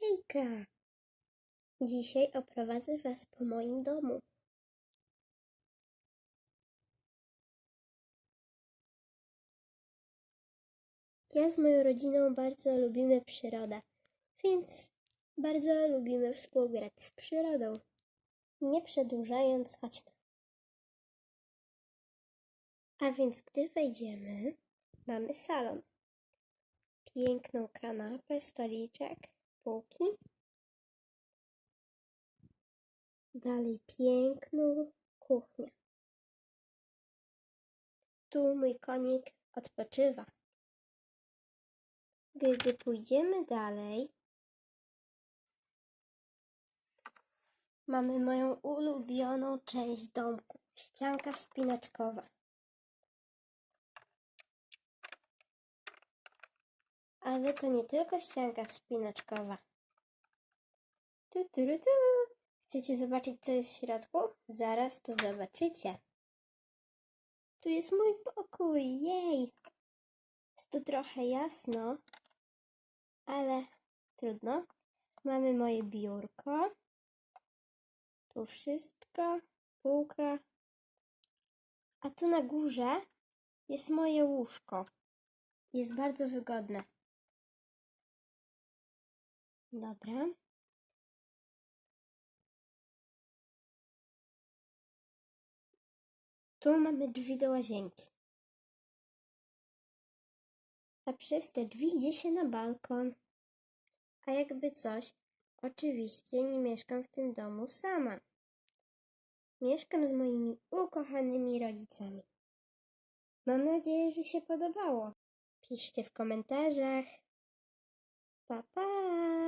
Hejka! Dzisiaj oprowadzę Was po moim domu. Ja z moją rodziną bardzo lubimy przyrodę, więc bardzo lubimy współgrać z przyrodą. Nie przedłużając, chodźmy. A więc gdy wejdziemy, mamy salon. Piękną kanapę, stoliczek, Dalej piękną kuchnię. Tu mój konik odpoczywa. Gdy pójdziemy dalej, mamy moją ulubioną część domku ścianka wspinaczkowa. Ale to nie tylko ścianka wspinaczkowa. Tu, tu, tu. Chcecie zobaczyć, co jest w środku? Zaraz to zobaczycie. Tu jest mój pokój, jej! Jest tu trochę jasno, ale trudno. Mamy moje biurko. Tu wszystko, półka. A tu na górze jest moje łóżko. Jest bardzo wygodne. Dobra. Tu mamy drzwi do łazienki. A przez te drzwi idzie się na balkon. A jakby coś, oczywiście nie mieszkam w tym domu sama. Mieszkam z moimi ukochanymi rodzicami. Mam nadzieję, że się podobało. Piszcie w komentarzach. Pa, pa!